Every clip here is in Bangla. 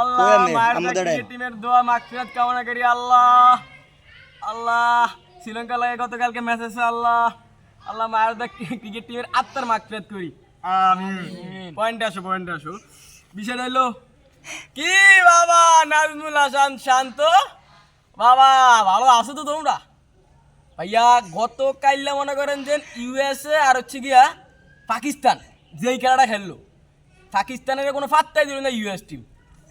আল্লাহ আমাদের টিমের দোয়া মাগফিরাত কামনা করি আল্লাহ আল্লাহ। শ্রীলঙ্কা লাগে গতকালকে ম্যাচ আছে আল্লাহ। আল্লাহ মায়ের ক্রিকেট টিমের আত্মার মাগফিরাত করি। আমিন। পয়েন্টে আসো পয়েন্টে আসো। বিষয় হইল কি বাবা নাজমুল হাসান শান্ত? বাবা ভালো আছো তো তোমরা? ভাইয়া গত কাইলে মনে করেন যে ইউএসএ আর হচ্ছে গিয়া পাকিস্তান যেই খেলাটা খেললো। পাকিস্তানের কোনো ফাত্তাই দিল না ইউএস টিম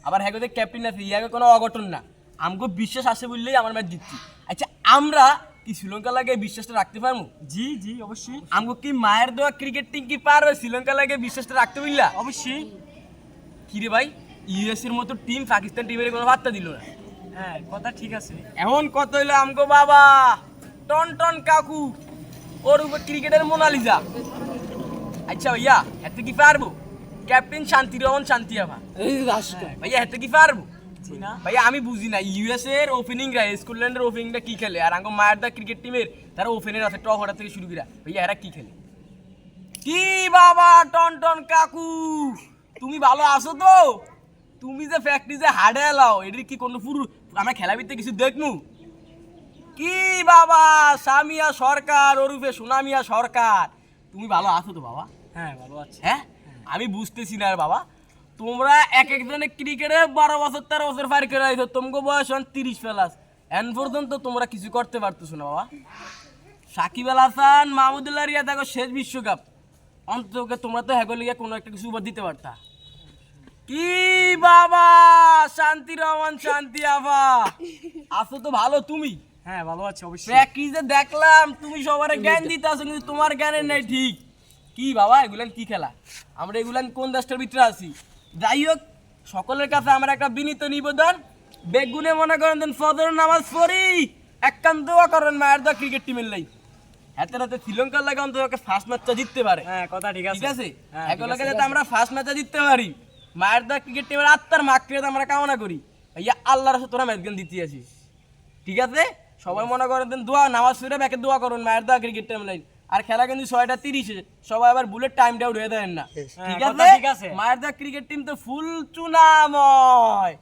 আবার হ্যাগোদের ক্যাপ্টেন আছে ইয়াকে কোনো অঘটন না। আমগো বিশ্বাস আছে বললেই আমার ম্যাচ জিতছি। আচ্ছা আমরা কি শ্রীলঙ্কা লাগে বিশ্বাসটা রাখতে পারব? জি জি অবশ্যই। আমগো কি মায়ের দেওয়া ক্রিকেট টিম কি পারবে শ্রীলঙ্কা লাগে বিশ্বাসটা রাখতে বুঝলা অবশ্যই। কি রে ভাই ইউএস এর মতো টিম পাকিস্তান টিমের কোনো বার্তা দিল না? হ্যাঁ কথা ঠিক আছে। এখন কত হইল আমগো বাবা। টন টন কাকু ওর উপর ক্রিকেটের মোনালিজা আচ্ছা ভাইয়া এত কি পারব? ক্যাপ্টেন শান্তি রহমান শান্তি আভা। ভাইয়া এত কি পারব? ভাইয়া আমি বুঝি না ইউএস এর ওপেনিং রা স্কটল্যান্ডের ওপেনিংটা কি খেলে? আর আঙ্গো মায়ের দা ক্রিকেট টিমের তারা ওপেনের আছে টপ অর্ডার থেকে শুরু করা। ভাইয়া এরা কি খেলে? কি বাবা টন টন কাকু? তুমি ভালো আছো তো? তুমি যে প্র্যাকটিসে হাডে এলাও এটির কি কোনো পুরো আমরা খেলা ভিত্তে কিছু দেখমু? কি বাবা সামিয়া সরকার ওরুফে সোনামিয়া সরকার। তুমি ভালো আছো তো বাবা? হ্যাঁ ভালো আছে। হ্যাঁ? আমি বুঝতেছি না রে বাবা। তোমরা এক একজনে ক্রিকেটে বারো বছর তেরো বছর ফায়ার করে আইছো তোমাকে বয়স হন তিরিশ প্লাস এন পর্যন্ত তোমরা কিছু করতে পারতেছো না বাবা। সাকিব আল হাসান মাহমুদুল্লাহ রিয়া দেখো শেষ বিশ্বকাপ। অন্তকে তোমরা তো হ্যাগো লিগে কোনো একটা কিছু উপহার দিতে পারতা। কি বাবা! শান্তি রহমান শান্তি আভা আসো তো ভালো তুমি? হ্যাঁ ভালো আছে অবশ্যই। প্র্যাকটিসে দেখলাম তুমি সবার জ্ঞান দিতে আসো কিন্তু তোমার জ্ঞানের নাই ঠিক। কি বাবা এগুলান কি খেলা? আমরা এগুলান কোন দেশটার ভিতরে আছি? যাই হোক সকলের কাছে আমার একটা বিনীত নিবেদন। বেগুনে মনে করেন দেন ফজর নামাজ পড়ি একখান দোয়া করেন মায়ের দা ক্রিকেট টিমের লাই। হাতে হাতে শ্রীলঙ্কার লাগে অন্তত ফার্স্ট ম্যাচটা জিততে পারে। হ্যাঁ কথা ঠিক আছে। ঠিক আছে? হ্যাঁ, এখন লাগে যাতে আমরা ফার্স্ট ম্যাচে জিততে পারি। মায়ের দা ক্রিকেট টিমের আত্মার মাকড়ে আমরা কামনা করি। ভাইয়া আল্লাহর সাথে তোরা ম্যাচ গেম দিতে আছি ঠিক আছে? সবাই মনে করেন দেন দোয়া নামাজ পড়ে ব্যাকে দোয়া করুন মায়ের দোয়া ক্রিকেট টাইম লাইন আর খেলা কিন্তু ছয়টা তিরিশে। সবাই আবার বুলেট টাইম ডাউট হয়ে দেন না। ঠিক হ্যাঁ, আছে? ঠিক আছে। মায়ের দা ক্রিকেট টিম তো ফুল চুনাময়।